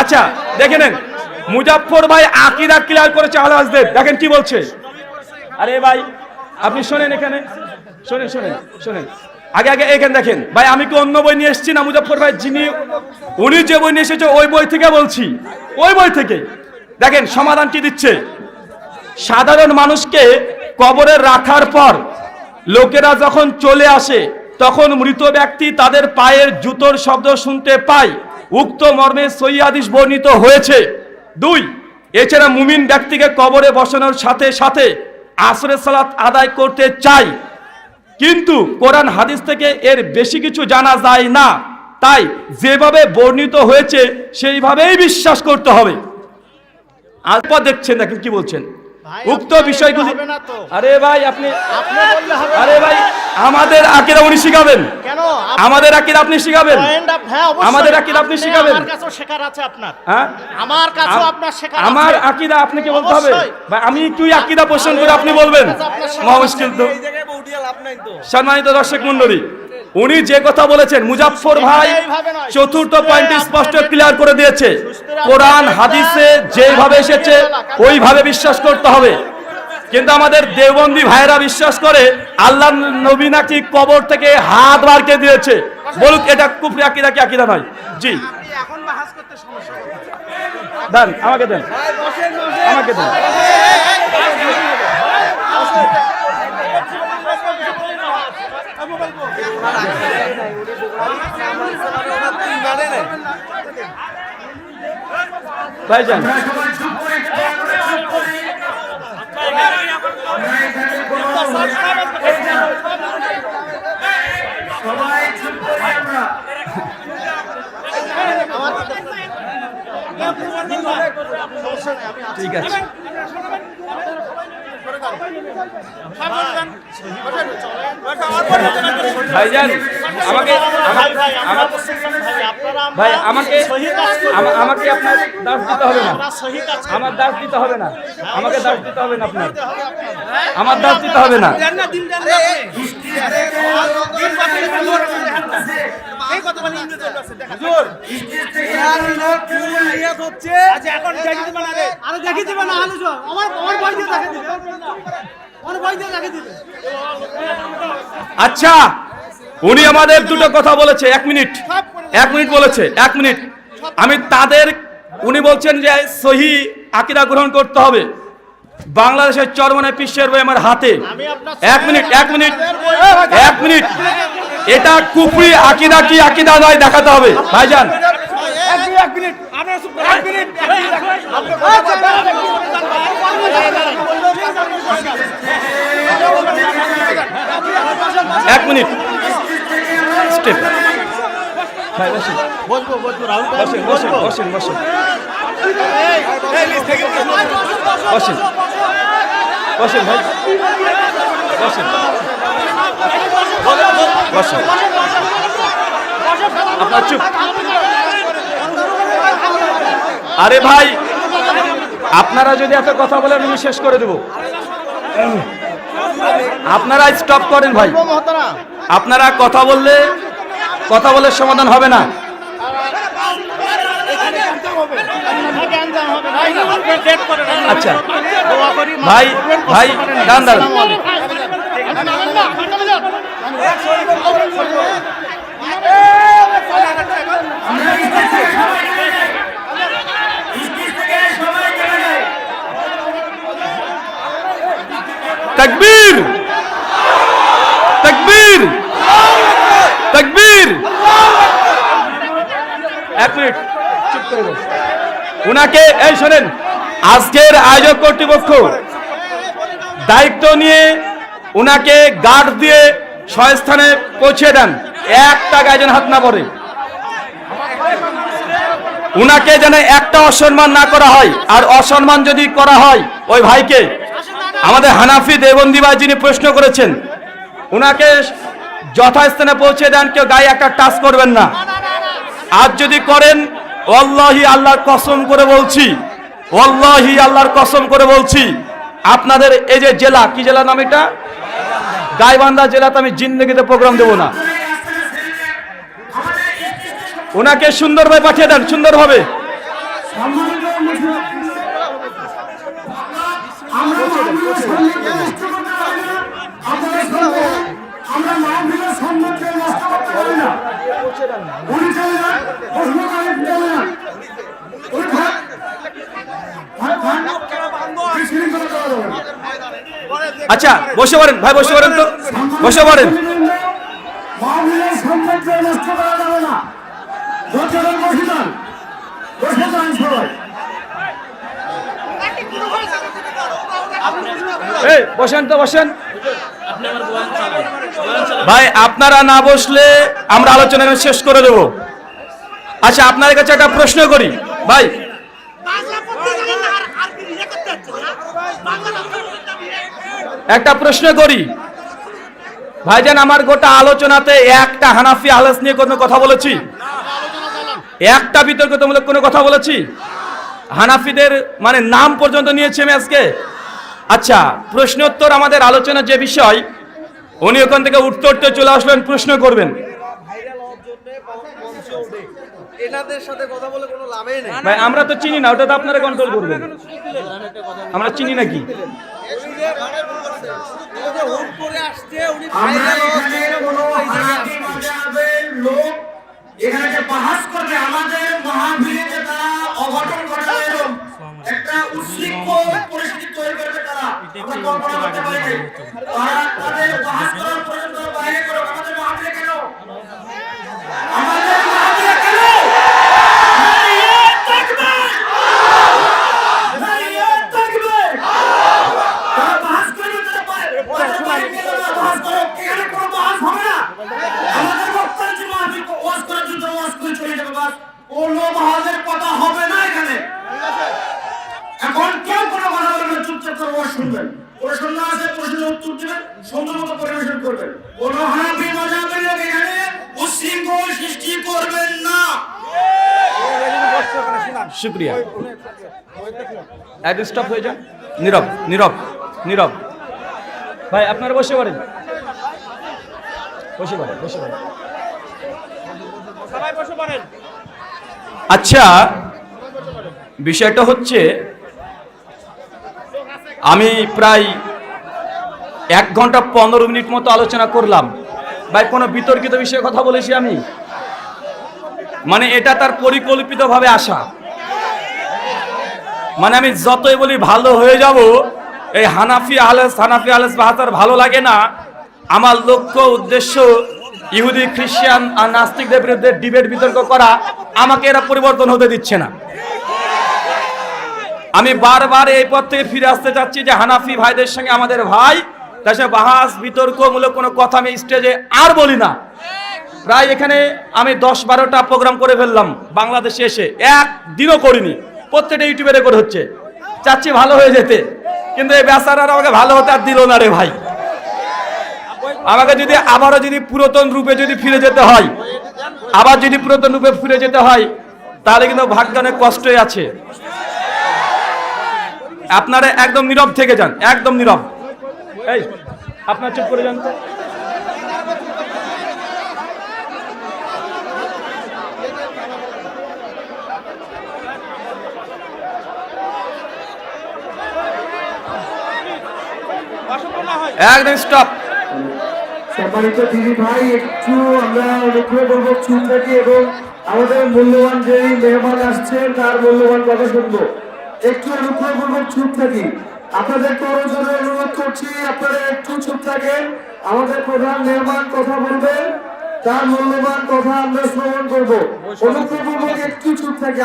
আচ্ছা দেখে নেন। মুজাফর ভাই আকিদা ক্লিয়ার করেছে আলহাজদের দেখেন কি বলছে। আরে ভাই, আপনি শোনেন এখানে। শোনেন শোনেন শোনেন। আগে আগে এখানে দেখেন। ভাই, আমি কি অন্য বই নিয়ে এসেছি না মুজাফর ভাই? যিনি, উনি যে বই নিয়ে এসেছে, ওই বই থেকে বলছি। ওই বই থেকে। দেখেন, সমাধান কি দিচ্ছে? সাধারণ মানুষকে কবরে রাখার পর লোকেরা যখন চলে আসে, তখন মৃত ব্যক্তি তাদের পায়ের জুতোর শব্দ শুনতে পায়। উক্ত মর্মে সৈয়াদিস বর্ণিত হয়েছে। দুই এছাড়া মুমিন ব্যক্তিকে কবরে বসানোর সাথে সাথে আসরে সালাত আদায় করতে চাই কিন্তু কোরআন হাদিস থেকে এর বেশি কিছু জানা যায় না। তাই যেভাবে বর্ণিত হয়েছে সেইভাবেই বিশ্বাস করতে হবে। আলপা দেখছেন দেখেন কি বলছেন। উক্ত বিষয়গুলি। আরে ভাই আপনি আরে ভাই আমাদের আকিরা উনি শিখাবেন। কেন? আমাদের আকিদা আপনি শিখাবেন। হ্যাঁ অবশ্যই। আমাদের আকিদা আপনি শিখাবেন। আমার কাছেও শেখার আছে আপনার। হ্যাঁ? আমার কাছেও আপনার শেখার আমার আকিদা আপনাকে বলতে হবে। ভাই আমি তুই আকিদা পোষণ করে আপনি বলবেন। আপনার সাথে মহা মুশকিল তো। সম্মানিত দর্শক মন্ডলী উনি যে কথা বলেছেন মুজাফফর ভাই চতুর্থ পয়েন্ট স্পষ্ট ক্লিয়ার করে দিয়েছে। কোরআন হাদিসে যেভাবে এসেছে ওইভাবে বিশ্বাস করতে হবে। কিন্তু আমাদের দেওবন্দি ভাইরা বিশ্বাস করে, আল্লাহ নবী নাকি কবর থেকে হাত বারকে দিয়েছে। বলুক, এটা কুফরি আকিদা কি আকিদা নয়? জি। দেন, আমাকে দেন। আমাকে দেন। ভাইজান ঠিক আছে। ভাইজান আমাকে ভাই আমাকে আমাকে আপনার দাস দিতে হবে না। আমরা দাস দিতে হবে না। আমাকে দাস দিতে হবে না আপনার। আমার দাস দিতে হবে না। আরে দেখে দিবে না আলু আমার আমার বই দিয়ে দেখে দিবে আমার বই দিয়ে দেখে দিবে আচ্ছা উনি আমাদের দুটো কথা বলেছে এক মিনিট। এক মিনিট বলেছে এক মিনিট। আমি তাদের উনি বলছেন যে সহি আকিদা গ্রহণ করতে হবে। বাংলাদেশের চরমনে পিসের বই আমার হাতে। এক মিনিট এক মিনিট এক মিনিট। এটা কুফরি আকিদা কি আকিদা নয়, দেখাতে হবে। ভাইজান। এক মিনিট। স্টেপ। বসেন। বসেন বসেন বসেন বসেন। বসেন। বসেন। বসেন আপনার চুপ। আরে ভাই, আপনারা যদি এত কথা বলেন, আমি শেষ করে দেব। আপনারা স্টপ করেন ভাই। আপনারা কথা বললে, কথা বলে সমাধান হবে না জ্ঞান দেওয়া হবে ভাই আপনি ডেট করে দেন। আচ্ছা। ভাই ভাই দান দান আসসালামু আলাইকুম। তকবীর তকবীর তকবীর এক মিনিট চুপ উনাকে, এই শোনেন, আজকের আয়োজক কর্তৃপক্ষ দায়িত্ব নিয়ে উনাকে গার্ড দিয়ে স্বস্থানে পৌঁছে দেন। এক যেন হাত না পড়ে। উনাকে যেন একটা অসম্মান না করা হয়, আর অসম্মান যদি করা হয়, ওই ভাইকে আমাদের হানাফি দেবন্দি ভাই যিনি প্রশ্ন করেছেন, উনাকে যথাস্থানে পৌঁছে দেন, কেউ গায়ে একটা টাচ করবেন না। আর যদি করেন অল্লাহি আল্লাহর কসম করে বলছি অল্লাহি আল্লাহর কসম করে বলছি, আপনাদের এই যে জেলা, কি জেলা নাম এটা? গাইবান্ধা জেলাতে আমি জিন্দগিতে প্রোগ্রাম দেব না। ওনাকে সুন্দরভাবে পাঠিয়ে দেন, সুন্দরভাবে। আমরা আমরা চলে প্রশ্ন চলে করা না। আচ্ছা বসে পড়েন, ভাই, বসে পড়েন তো বসে পড়েন মাহফিলের সম্মানকে নষ্ট করা যাবে না যতজন বসে যান বসে যান সবাই এই, বসেন তো, বসেন ভাই, আপনারা না বসলে আমরা আলোচনা শেষ করে দেব। আচ্ছা আপনার কাছে একটা প্রশ্ন করি। ভাই, একটা প্রশ্ন করি। ভাইজান, আমার গোটা আলোচনাতে একটা হানাফি আলাস নিয়ে কোনো কথা বলেছি? একটা বিতর্কতামূলক কোনো কথা বলেছি? হানাফিদের মানে নাম পর্যন্ত নিয়েছি আমি আজকে। আচ্ছা প্রশ্নোত্তর আমাদের আলোচনা যে বিষয় উনি ওখান থেকে উঠতে উঠতে চলে আসলেন প্রশ্ন করবেন। এনাদের সাথে কথা বলে কোনো লাভই নেই। ভাই আমরা তো চিনি না ওটা তো আপনারা কন্ট্রোল করবেন। আমরা চিনি ভাইরাল হওয়ার এখানে যে বাহাস করবে আমাদের যে তারা অঘটন ঘটাবে একটা উশৃঙ্খল তারা আমরা কল্পনা করতে পারি নাই। তারা তাদের বাহাস করার পর্যন্ত বাইরে করো আমাদের মাহফিলে কেন আমাদের মাহফিলে কেন নারিয়ে থাকবে নারিয়ে থাকবে তারা বাহাস করবে তারা বাইরে তাদের বাইরে গেলে তারা বাহাস করো এখানে কোনো বাহাস হবে না আমাদের বক্তার যে মাহফিল ওয়াজ করার জন্য ওয়াজ করে চলে যাবে বাস কোনো বাহাসের কথা হবে না এখানে এখন কেউ কোনো কথা বলবেন না, চুপচাপ করে ওয়াজ শুনবেন প্রশ্ন আছে প্রশ্নের উত্তর দিবেন সুন্দর মতো পরিবেশন করবেন কোন হানাফি মাযহাবের লোক এখানে উশৃঙ্খল সৃষ্টি করবেন না শুক্রিয়া একদিন স্টপ হয়ে যান নীরব নীরব নীরব। ভাই আপনারা বসে পড়েন। বসে পড়েন বসে পড়েন। সবাই বসে পড়েন। আচ্ছা বিষয়টা হচ্ছে আমি প্রায় এক ঘণ্টা পনেরো মিনিট মতো আলোচনা করলাম। ভাই কোনো বিতর্কিত বিষয়ে কথা বলেছি আমি? মানে এটা তার পরিকল্পিতভাবে আসা। মানে আমি যতই বলি ভালো হয়ে যাব, এই হানাফি আহলেস হানাফি আহলেস বাহাতার ভালো লাগে না। আমার লক্ষ্য, উদ্দেশ্য ইহুদি, খ্রিস্টান আর নাস্তিকদের বিরুদ্ধে ডিবেট, বিতর্ক করা, আমাকে এরা পরিবর্তন হতে দিচ্ছে না। আমি বারবার এই পথ থেকে ফিরে আসতে চাচ্ছি যে হানাফি ভাইদের সঙ্গে আমাদের ভাই তাছাড়া বাহাস, বিতর্কমূলক কোনো কথা আমি স্টেজে আর বলি না। প্রায় এখানে আমি দশ বারোটা প্রোগ্রাম করে ফেললাম, বাংলাদেশে এসে। একদিনও করিনি। প্রত্যেকটা ইউটিউবে রেকর্ড হচ্ছে। চাচ্ছি ভালো হয়ে যেতে, কিন্তু এই বেচারারা আমাকে ভালো হতে আর দিল না রে ভাই। আমাকে যদি আবারও যদি পুরাতন রূপে যদি ফিরে যেতে হয়, আবার যদি পুরাতন রূপে ফিরে যেতে হয়, তাহলে কিন্তু ভাগ্য কষ্টই আছে। আপনারা একদম নীরব থেকে যান, একদম নীরব। এই, আপনার চুপ করে যান তো। একদম স্টপ একটু আমাদের আপনাদের প্রধান কথা তার মূল্যবান কথা আমরা একটু থাকি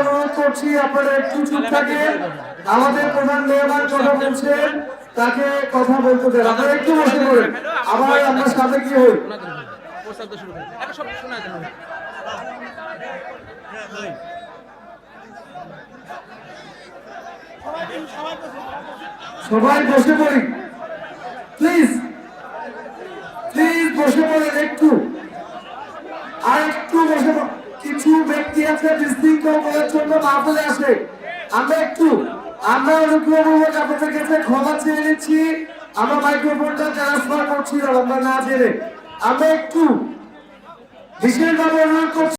অনুরোধ করছি, আপনারা একটু চুপ থাকেন আমাদের প্রধান মেহমান কথা বলছেন তাকে কথা বলতে দেন। আপনারা একটু বসে পড়েন। আবার আপনার সাথে কি হই। সবাই বসে পড়ি। প্লিজ প্লিজ বসে পড়েন একটু। আর একটু বসে কিছু ব্যক্তি আছে বিশৃঙ্খল করার জন্য মাহফিলে আসে। আমরা একটু আমরা অনুগ্রহপূর্বক আপনাদের কাছে ক্ষমা চেয়ে নিচ্ছি। আমরা মাইক্রোফোনটা ট্রান্সফার করছিলাম আমরা না জেনে। আমরা একটু বিশেষভাবে অনুরোধ করছি